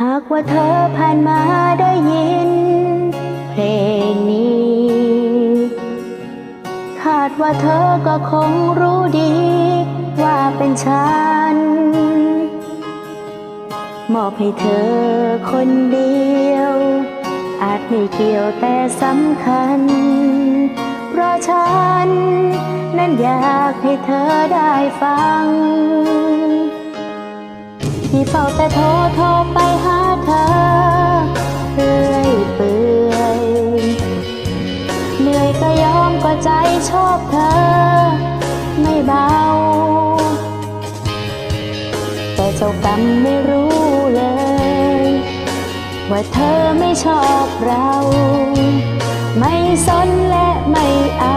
หากว่าเธอผ่านมาได้ยิน เพลงนี้ คาดว่าเธอก็คงรู้ดี ว่าเป็นฉัน มอบให้เธอคนเดียว อาจไม่เกี่ยวแต่สำคัญ เพราะฉัน นั้นอยากให้เธอได้ฟังที่เฝ้าแต่โทรโทร ไปหาเธอเรื่อยเปื่อยเหนื่อยก็ยอมก็ใจชอบเธอ ไม่เบา แต่เจ้ากรรมไม่รู้เลย ว่าเธอไม่ชอบเรา ไม่สนและไม่เอา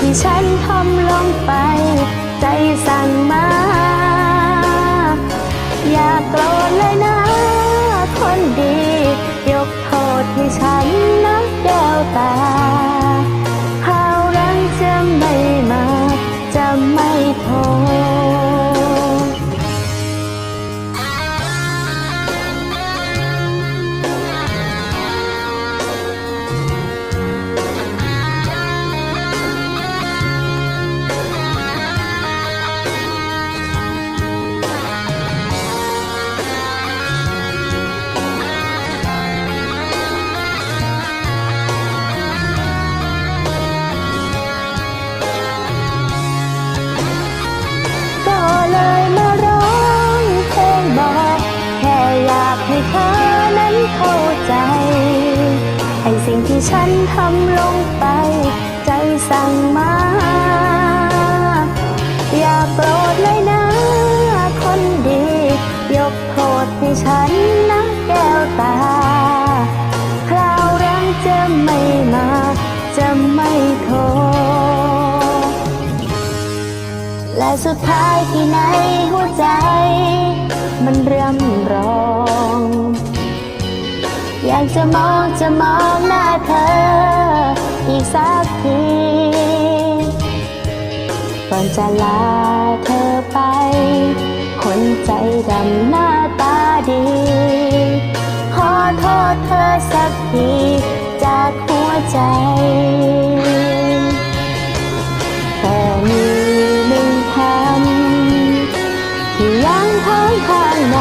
ที่ฉันทำลงไป ใจสั่งมา อย่าโกรธเลยนะ คนดี ยกโทษให้ฉัน ทำลงไป ใจสั่งมา อย่าโกรธเลยนะ คนดี ยกโทษให้ฉันนะแก้วตา คราวหลังจะไม่มา จะไม่โทษและสุดท้ายที่ในหัวใจ มันเริ่มร้องอยากจะมองจะมองหน้าเธอ จะลาเธอไป คนใจดำหน้าตาดี ขอโทษเธอสักทีจากหัวใจ แต่มีหนึ่งคำที่ยังค้างข้างใน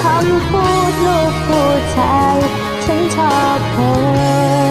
คำพูดลูกผู้ชาย ฉันชอบเธอ